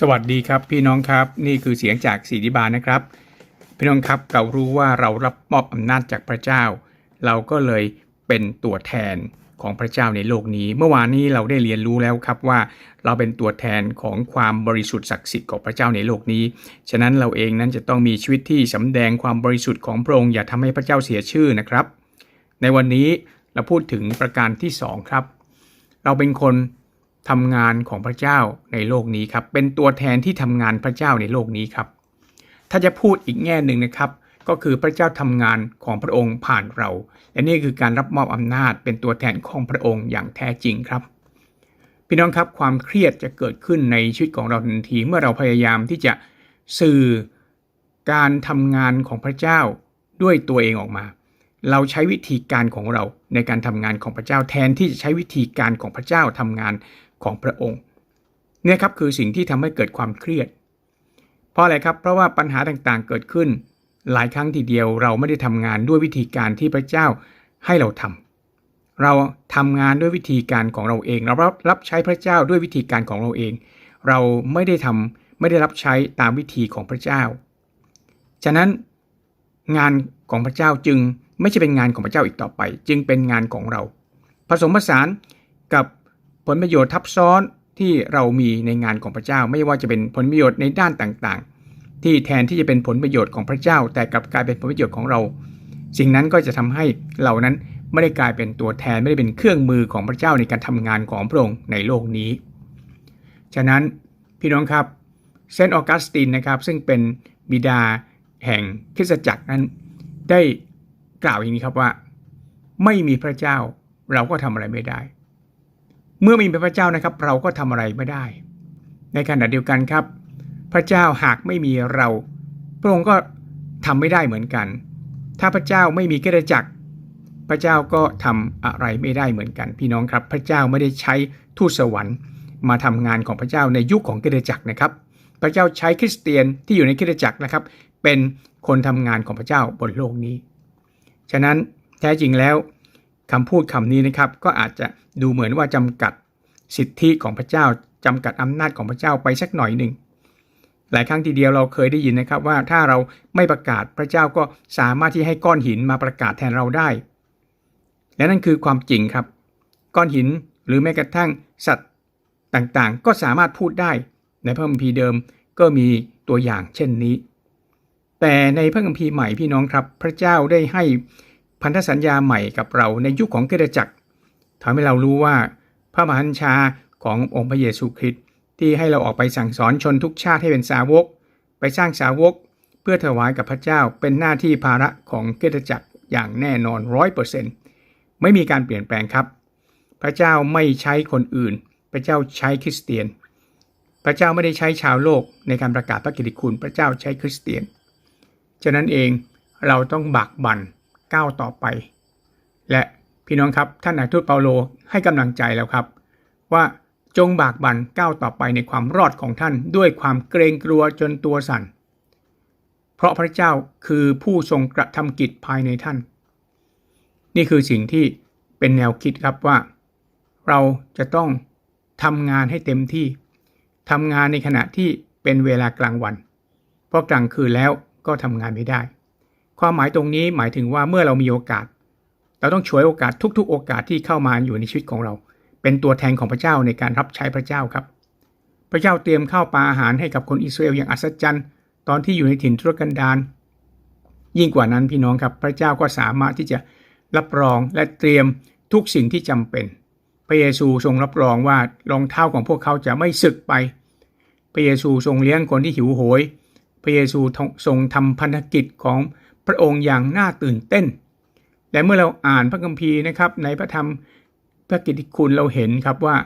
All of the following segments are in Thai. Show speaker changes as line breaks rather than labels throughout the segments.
สวัสดีครับพี่น้องครับนี่คือเสียงจากสีดิบาลนะครับ พี่น้องครับเรารู้ว่าเรารับมอบอำนาจจากพระเจ้า เราก็เลยเป็นตัวแทนของพระเจ้าในโลกนี้ เมื่อวานนี้เราได้เรียนรู้แล้วครับว่า เราเป็นตัวแทนของความบริสุทธิ์ศักดิ์สิทธิ์ของพระเจ้าในโลกนี้ ฉะนั้นเราเองนั้นจะต้องมีชีวิตที่สำแดงความบริสุทธิ์ของพระองค์อย่าทำให้พระเจ้าเสียชื่อนะครับ ในวันนี้เราพูดถึงประการที่สองครับเราเป็นคน ทำงานของพระเจ้าในโลกนี้ครับเป็นตัวแทนที่ทำงานพระเจ้าในโลกนี้ครับ ถ้าจะพูดอีกแง่หนึ่งนะครับ ก็คือพระเจ้าทำงานของพระองค์ผ่านเราและนี่คือการรับมอบอำนาจเป็นตัวแทนของพระองค์อย่างแท้จริงครับพี่น้องครับความเครียดจะเกิดขึ้นในชีวิตของเราทันทีเมื่อเราพยายามที่จะสื่อการทำงานของพระเจ้าด้วยตัวเองออกมา เราใช้วิธีการของเราในการทำงานของพระเจ้าแทนที่จะใช้วิธีการของพระเจ้าทำงาน ของพระองค์ เนี่ยครับคือสิ่งที่ทำให้เกิดความเครียด เพราะอะไรครับ เพราะว่าปัญหาต่างๆเกิดขึ้น หลายครั้งทีเดียวเราไม่ได้ทำงานด้วยวิธีการที่พระเจ้าให้เราทำเราทำงานด้วยวิธีการของเราเอง เรารับรับใช้พระเจ้าด้วยวิธีการของเราเอง เราไม่ได้ทำไม่ได้รับใช้ตามวิธีของพระเจ้า ฉะนั้นงานของพระเจ้าจึงไม่ใช่เป็นงานของพระเจ้าอีกต่อไป จึงเป็นงานของเรา ผสมผสาน ผลประโยชน์ทับซ้อนที่เรามีในงานของพระเจ้า ไม่ว่าจะเป็นผลประโยชน์ในด้านต่างๆ ที่แทนที่จะเป็นผลประโยชน์ของพระเจ้า แต่กลับกลายเป็นผลประโยชน์ของเรา สิ่งนั้นก็จะทำให้เรานั้นไม่ได้กลายเป็นตัวแทนไม่ได้เป็นเครื่องมือของพระเจ้าในการทำงานของพระองค์ในโลกนี้ ฉะนั้นพี่น้องครับเซนต์ออกัสตินนะครับซึ่งเป็นบิดาแห่งคริสตจักรนั้นได้กล่าวอย่างนี้ครับว่า ไม่มีพระเจ้าเราก็ทำอะไรไม่ได้ เมื่อมีพระเจ้านะครับ เราก็ทำอะไรไม่ได้ ในขณะเดียวกันครับ พระเจ้าหากไม่มีเรา พระองค์ก็ทำไม่ได้เหมือนกัน ถ้าพระเจ้าไม่มีคริสตจักร พระเจ้าก็ทำอะไรไม่ได้เหมือนกัน พี่น้องครับ พระเจ้าไม่ได้ใช้ทูตสวรรค์มาทำงานของพระเจ้าในยุคของคริสตจักรนะครับ พระเจ้าใช้คริสเตียนที่อยู่ในคริสตจักรนะครับ เป็นคนทำงานของพระเจ้าบนโลกนี้ ฉะนั้นแท้จริงแล้ว คำพูดคำนี้นะครับก็อาจจะดูเหมือนว่าจำกัดสิทธิของพระเจ้าจำกัดอำนาจของพระเจ้าไปสักหน่อยหนึ่งหลายครั้งทีเดียวเราเคยได้ยินนะครับว่าถ้าเราไม่ประกาศพระเจ้าก็สามารถที่ให้ก้อนหินมาประกาศแทนเราได้ และนั่นคือความจริงครับ ก้อนหินหรือแม้กระทั่งสัตว์ต่างๆ ก็สามารถพูดได้ ในพระคัมภีร์เดิมก็มีตัวอย่างเช่นนี้ แต่ในพระคัมภีร์ใหม่พี่น้องครับ พระเจ้าได้ให้ พันธสัญญาใหม่กับเราในยุคของคริสตจักรทำให้เรารู้ว่าพระมหัญชาขององค์พระเยซูคริสต์ที่ให้เราออกไปสั่งสอนชนทุกชาติให้เป็นสาวก ไปสร้างสาวก เพื่อถวายกับพระเจ้าเป็นหน้าที่ภาระของคริสตจักรอย่างแน่นอนร้อยเปอร์เซ็นต์ไม่มีการเปลี่ยนแปลงครับ พระเจ้าไม่ใช้คนอื่น พระเจ้าใช้คริสเตียน พระเจ้าไม่ได้ใช้ชาวโลกในการประกาศพระกิตติคุณ พระเจ้าใช้คริสเตียนฉะนั้นเองเราต้องบักบั่น ก้าวต่อไป และพี่น้องครับท่านอาทูตเปาโลให้กำลังใจแล้วครับ ว่าจงบากบั่นก้าวต่อไปในความรอดของท่านด้วยความเกรงกลัวจนตัวสั่น เพราะพระเจ้าคือผู้ทรงกระทำกิจภายในท่าน นี่คือสิ่งที่เป็นแนวคิดครับว่า เราจะต้องทำงานให้เต็มที่ทำงานในขณะที่เป็นเวลากลางวัน เพราะกลางคืนแล้วก็ทำงานไม่ได้ ความหมายตรงนี้หมายถึงว่าเมื่อเรามีโอกาส เราต้องช่วยโอกาสทุก ๆ โอกาสที่เข้ามาอยู่ในชีวิตของเรา เป็นตัวแทนของพระเจ้าในการรับใช้พระเจ้าครับ พระเจ้าเตรียมข้าวปลาอาหารให้กับคนอิสราเอลอย่างอัศจรรย์ ตอนที่อยู่ในถิ่นทุรกันดารยิ่งกว่านั้นพี่น้องครับพระเจ้าก็สามารถที่จะรับรองและเตรียมทุกสิ่งที่จำเป็น พระเยซูทรงรับรองว่ารองเท้าของพวกเขาจะไม่สึกไป พระเยซูทรงเลี้ยงคนที่หิวโหย พระเยซูทรงทำพันธกิจของ พระองค์อย่างน่าตื่นเต้น และเมื่อเราอ่านพระคัมภีร์นะครับ ในพระธรรมพระกิตติคุณเราเห็นครับว่า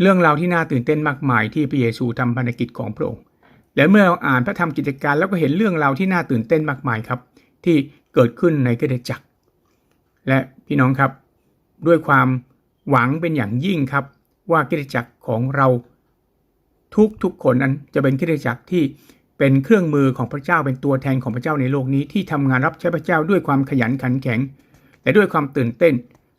เรื่องราวที่น่าตื่นเต้นมากมายที่พระเยซูทำพันธกิจของพระองค์ และเมื่อเราอ่านพระธรรมกิจการแล้วก็เห็นเรื่องราวที่น่าตื่นเต้นมากมายครับ ที่เกิดขึ้นในคริสตจักร และพี่น้องครับ ด้วยความหวังเป็นอย่างยิ่งครับ ว่าคริสตจักรของเราทุกทุกคนนั้นจะเป็นคริสตจักรที่ เป็นเครื่องมือของพระเจ้าเป็นตัวแทนของพระเจ้าในโลกนี้ที่ทำงานรับใช้พระเจ้าด้วยความขยันขันแข็ง และด้วยความตื่นเต้น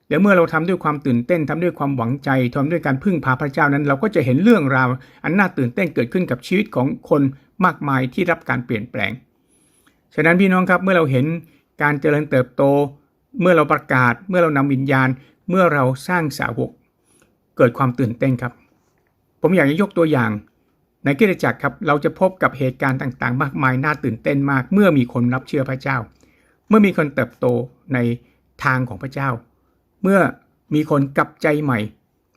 เดี๋ยวเมื่อเราทำด้วยความตื่นเต้นทำด้วยความหวังใจทำด้วยการพึ่งพาพระเจ้านั้น เราก็จะเห็นเรื่องราวอันน่าตื่นเต้นเกิดขึ้นกับชีวิตของคนมากมายที่รับการเปลี่ยนแปลง ฉะนั้นพี่น้องครับเมื่อเราเห็นการเจริญเติบโต เมื่อเราประกาศ เมื่อเรานำวิญญาณ เมื่อเราสร้างสาวก เกิดความตื่นเต้นครับ ผมอยากจะยกตัวอย่าง ในคริสตจักรครับเราจะพบกับเหตุการณ์ต่างๆ มากมายน่าตื่นเต้นมาก เมื่อมีคนรับเชื่อพระเจ้า เมื่อมีคนเติบโตในทางของพระเจ้า เมื่อมีคนกลับใจใหม่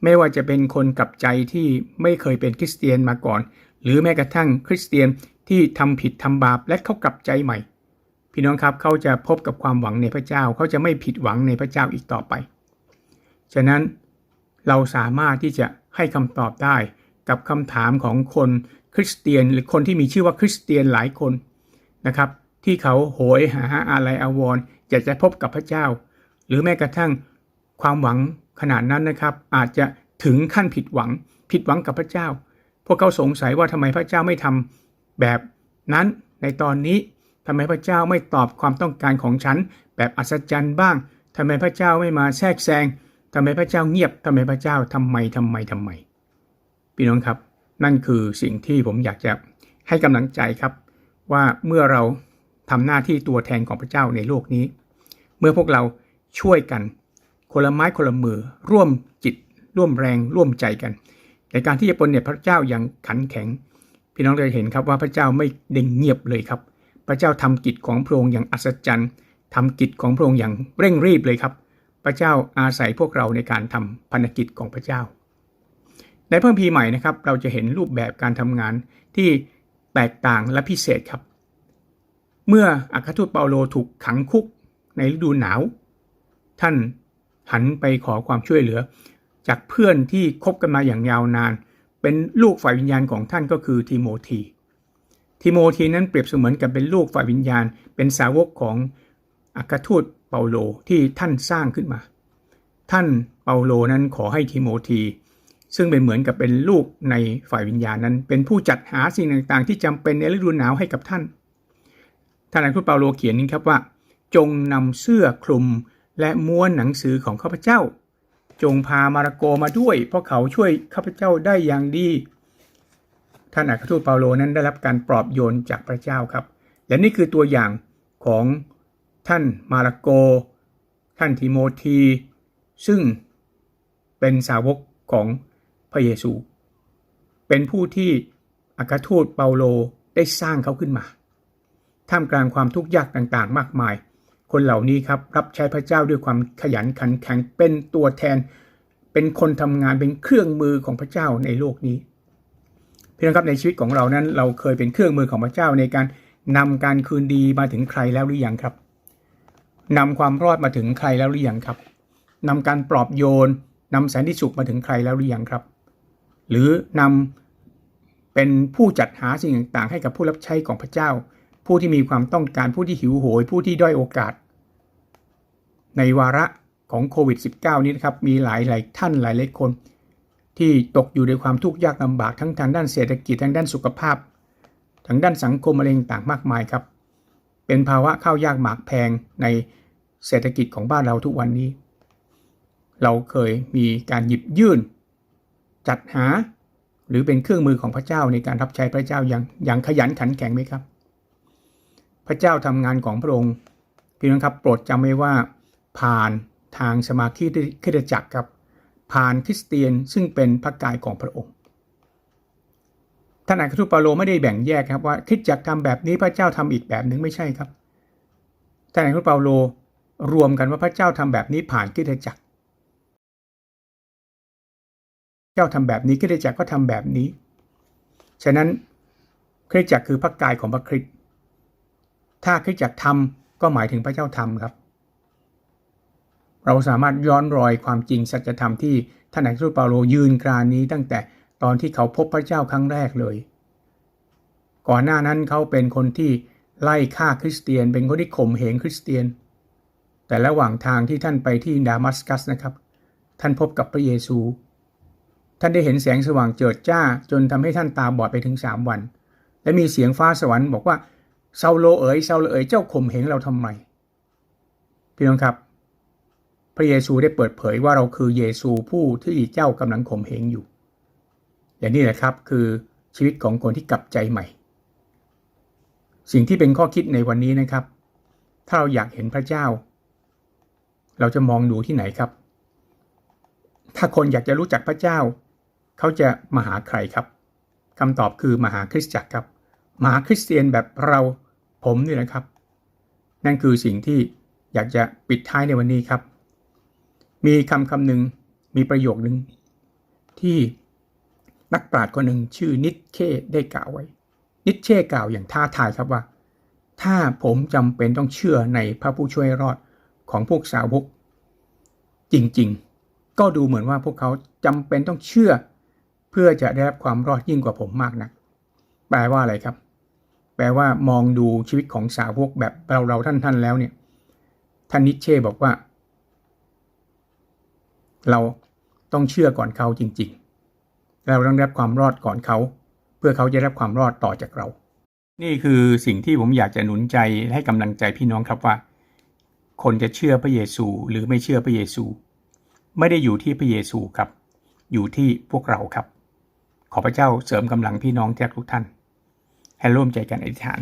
ไม่ว่าจะเป็นคนกลับใจที่ไม่เคยเป็นคริสเตียนมาก่อน หรือแม้กระทั่งคริสเตียนที่ทำผิดทำบาปและเขากลับใจใหม่ พี่น้องครับเขาจะพบกับความหวังในพระเจ้า เขาจะไม่ผิดหวังในพระเจ้าอีกต่อไป ฉะนั้นเราสามารถที่จะให้คำตอบได้ กับคำถามของคนคริสเตียนหรือคนที่มีชื่อว่าคริสเตียนหลายคนนะครับ ที่เขาโหยหาอะไรอาวรณ์อยากจะพบกับพระเจ้า หรือแม้กระทั่งความหวังขนาดนั้นนะครับ อาจจะถึงขั้นผิดหวัง ผิดหวังกับพระเจ้า พวกเขาสงสัยว่าทำไมพระเจ้าไม่ทำแบบนั้นในตอนนี้ทำไมพระเจ้าไม่ตอบความต้องการของฉัน แบบอัศจรรย์บ้างทำไมพระเจ้าไม่มาแทรกแซงทำไมพระเจ้าเงียบทำไมพระเจ้าทำไมทำไมทำไม พี่น้องครับ นั่นคือสิ่งที่ผมอยากจะให้กำลังใจครับ ว่าเมื่อเราทำหน้าที่ตัวแทนของพระเจ้าในโลกนี้ เมื่อพวกเราช่วยกันคนละไม้คนละมือร่วมจิต ร่วมแรงร่วมใจกัน ในการที่จะปนเนี่ยพระเจ้าอย่างขันแข็ง พี่น้องจะเห็นครับว่าพระเจ้าไม่เด้งเงียบเลยครับ พระเจ้าทำกิจของพระองค์อย่างอัศจรรย์ทำกิจของพระองค์อย่างเร่งรีบเลยครับ พระเจ้าอาศัยพวกเราในการทำพันธกิจของพระเจ้า ในเพิ่มพีใหม่นะครับ เราจะเห็นรูปแบบการทำงานที่แตกต่างและพิเศษครับ เมื่ออัครทูตเปาโลถูกขังคุกในฤดูหนาว ท่านหันไปขอความช่วยเหลือ จากเพื่อนที่คบกันมาอย่างยาวนาน เป็นลูกฝ่ายวิญญาณของท่านก็คือทิโมธีทิโมธีนั้นเปรียบเสมือนกับเป็นลูกฝ่ายวิญญาณ เป็นสาวกของอัครทูตเปาโลที่ท่านสร้างขึ้นมา ท่านเปาโลนั้นขอให้ทิโมธี ซึ่งเป็นเหมือนกับเป็นลูกในฝ่ายวิญญาณนั้น เป็นผู้จัดหาสิ่งต่างๆ ที่จำเป็นในฤดูหนาวให้กับท่านท่านอัครทูตเปาโลเขียนนี้ครับว่า จงนำเสื้อคลุมและม้วนหนังสือของข้าพเจ้า จงพามาระโกมาด้วย เพราะเขาช่วยข้าพเจ้าได้อย่างดี ท่านอัครทูตเปาโลนั้นได้รับการปลอบโยนจากพระเจ้าครับ และนี่คือตัวอย่างของท่านมาระโก ท่านทิโมธี ซึ่งเป็นสาวกของ พระเยซู เป็นผู้ที่อัครทูตเปาโลได้สร้างเขาขึ้นมา ท่ามกลางความทุกข์ยากต่างๆ มากมาย คนเหล่านี้ครับรับใช้พระเจ้าด้วยความขยันขันแข็งเป็นตัวแทน เป็นคนทำงานเป็นเครื่องมือของพระเจ้าในโลกนี้พี่น้องครับในชีวิตของเรานั้น เราเคยเป็นเครื่องมือของพระเจ้าในการนำการคืนดีมาถึงใครแล้วหรือยังครับนำความรอดมาถึงใครแล้วหรือยังครับนำการปลอบโยนนำแสนที่สุขมาถึงใครแล้วหรือยังครับ หรือนำเป็นผู้จัดหาสิ่งต่างๆ ให้กับผู้รับใช้ของพระเจ้า ผู้ที่มีความต้องการผู้ที่หิวโหย ผู้ที่ด้อยโอกาส ในวาระของโควิด -19 นี้นะครับ มีหลายหลายท่านหลายหลายคน ที่ตกอยู่ในความทุกข์ยากลำบากทั้งทางด้านเศรษฐกิจทางด้านสุขภาพ ทางด้านสังคมอะไรต่างๆมากมายครับ เป็นภาวะข้าวยากหมากแพงในเศรษฐกิจของบ้านเราทุกวันนี้ เราเคยมีการหยิบยื่น จัดหา หรือเป็นเครื่องมือของพระเจ้าในการรับใช้พระเจ้าอย่างอย่างขยันขันแข็งไหมครับ พระเจ้าทำงานของพระองค์พี่น้องครับโปรดจำไว้ว่า ผ่านทางสมาธิคริสตจักรครับ ผ่านคริสเตียนซึ่งเป็นพระกายของพระองค์ท่านอัครทูตเปาโลไม่ได้แบ่งแยกครับว่าคริสตจักรทำแบบนี้พระเจ้าทำอีกแบบหนึ่งไม่ใช่ครับท่านอัครทูตเปาโลรวมกันว่าพระเจ้าทำแบบนี้ผ่านคริสตจักร จ้าทำแบบนี้คริสตจักรก็ทำแบบนี้ ฉะนั้นคริสตจักรคือพระกายของพระคริสต์ถ้าคริสตจักรทำก็หมายถึงพระเจ้าทำครับ เราสามารถย้อนรอยความจริงสัจธรรมที่ท่านอัครทูตเปาโลยืนกรานนี้ตั้งแต่ตอนที่เขาพบพระเจ้าครั้งแรกเลย ก่อนหน้านั้นเขาเป็นคนที่ไล่ฆ่าคริสเตียน เป็นคนที่ข่มเหงคริสเตียน แต่ระหว่างทางที่ท่านไปที่ดามัสกัสนะครับ ท่านพบกับพระเยซู ท่านได้เห็นแสงสว่างเจิดจ้าจนทำให้ท่านตาบอดไปถึงสามวัน และมีเสียงฟ้าสวรรค์บอกว่าเซาโลเอ๋ยเซาโลเอ๋ยเจ้าข่มเหงเราทำไมพี่น้องครับ พระเยซูได้เปิดเผยว่าเราคือเยซูผู้ที่เจ้ากำลังข่มเหงอยู่อย่างนี้แหละครับคือชีวิตของคนที่กลับใจใหม่ สิ่งที่เป็นข้อคิดในวันนี้นะครับ ถ้าเราอยากเห็นพระเจ้า เราจะมองดูที่ไหนครับ ถ้าคนอยากจะรู้จักพระเจ้า เขาจะมาหาใครครับคำตอบคือมาหาคริสตจักรครับมาหาคริสเตียนแบบเราผมนี่นะครับ นั่นคือสิ่งที่อยากจะปิดท้ายในวันนี้ครับ มีคำคำหนึ่งมีประโยคหนึ่งที่นักปราชญ์คนหนึ่งชื่อนิดเช่ได้กล่าวไว้ นิดเช่กล่าวอย่างท้าทายครับว่า ถ้าผมจำเป็นต้องเชื่อในพระผู้ช่วยรอดของพวกสาวกจริง ๆ ก็ดูเหมือนว่าพวกเขาจำเป็นต้องเชื่อ เพื่อจะได้รับความรอดยิ่งกว่าผมมากนะัก แปลว่าอะไรครับ แปลว่ามองดูชีวิตของสาวกแบบเราเราท่านท่านแล้วเนี่ยท่านนิเช่บอกว่า เราต้องเชื่อก่อนเขาจริงๆ เราต้องรับความรอดก่อนเขา เพื่อเขาจะรับความรอดต่อจากเรา นี่คือสิ่งที่ผมอยากจะหนุนใจให้กำลังใจพี่น้องครับว่า คนจะเชื่อพระเยซูหรือไม่เชื่อพระเยซู ไม่ได้อยู่ที่พระเยซูครับ อยู่ที่พวกเราครับ ขอพระเจ้าเสริมกำลังพี่น้องทุกท่าน ให้ร่วมใจกันอธิษฐาน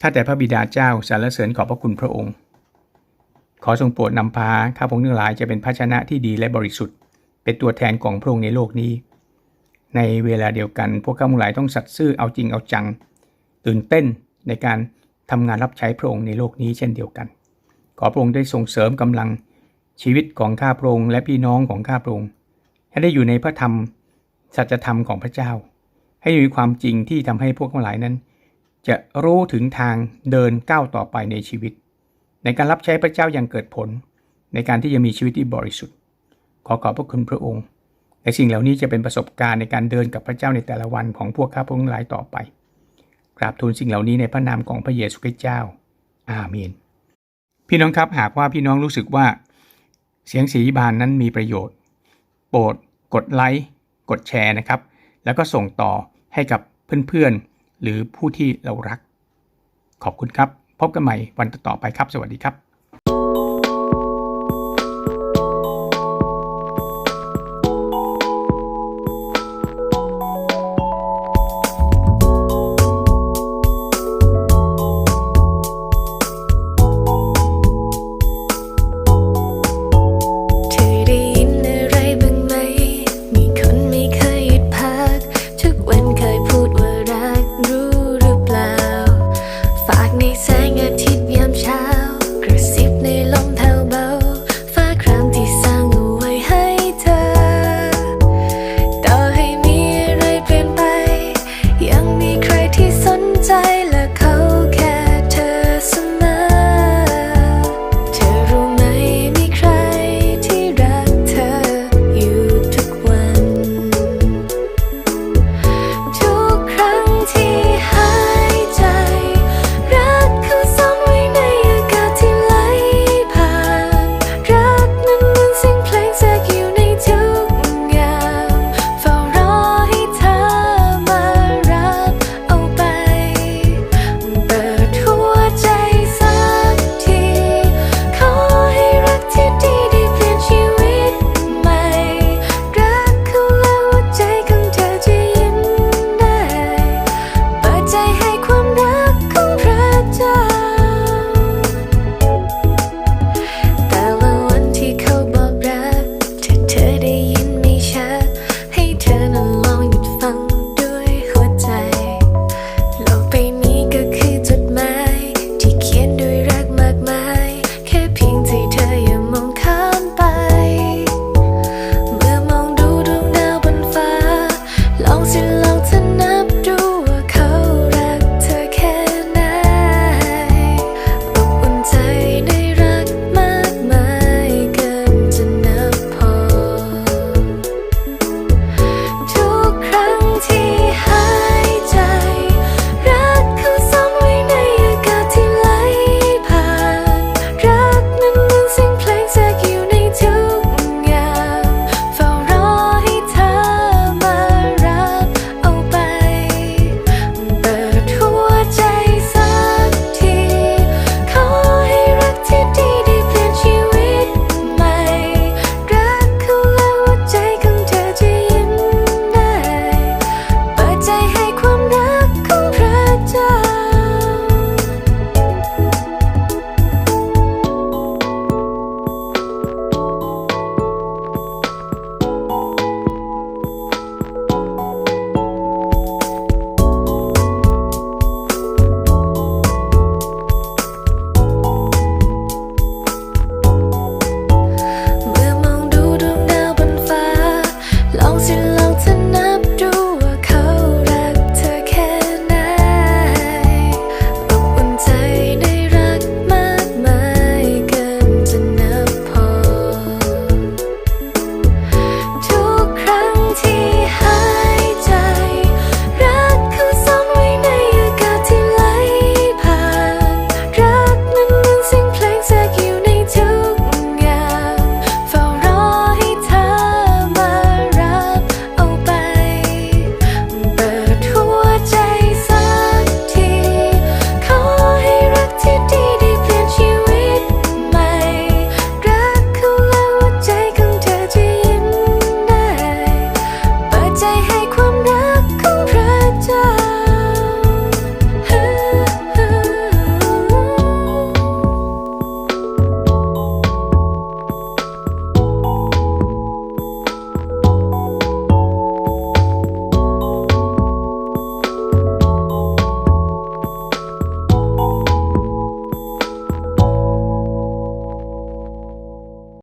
ถ้าแต่พระบิดาเจ้าสรรเสริญขอบพระคุณพระองค์ ขอทรงโปรดนำพาข้าพงทั้งหลายจะเป็นภาชนะที่ดีและบริสุทธิ์ เป็นตัวแทนของพระองค์ในโลกนี้ ในเวลาเดียวกัน พวกข้าพงหลายต้องสัตย์ซื่อเอาจริงเอาจัง ตื่นเต้นในการทำงานรับใช้พระองค์ในโลกนี้เช่นเดียวกัน ขอพระองค์ได้ส่งเสริมกำลังชีวิตของข้าพระองค์และพี่น้องของข้าพระองค์ให้ได้อยู่ในพระธรรม สัจธรรมของพระเจ้า ให้มีความจริงที่ทำให้พวกทั้งหลายนั้น จะรู้ถึงทางเดินก้าวต่อไปในชีวิต ในการรับใช้พระเจ้าอย่างเกิดผล ในการที่จะมีชีวิตที่บริสุทธิ์ ขอขอบพระคุณพระองค์และสิ่งเหล่านี้จะเป็นประสบการณ์ในการเดินกับพระเจ้าในแต่ละวันของพวกข้าพงทั้งหลายต่อไป กราบทูลสิ่งเหล่านี้ในพระนามของพระเยซูคริสต์เจ้า อาเมน พี่น้องครับหากว่าพี่น้องรู้สึกว่า เสียงสีบานนั้นมีประโยชน์ โปรดกดไลค์ กดแชร์นะครับ แล้วก็ส่งต่อให้กับเพื่อนๆ หรือผู้ที่เรารัก ขอบคุณครับ พบกันใหม่วันต่อไปครับ สวัสดีครับ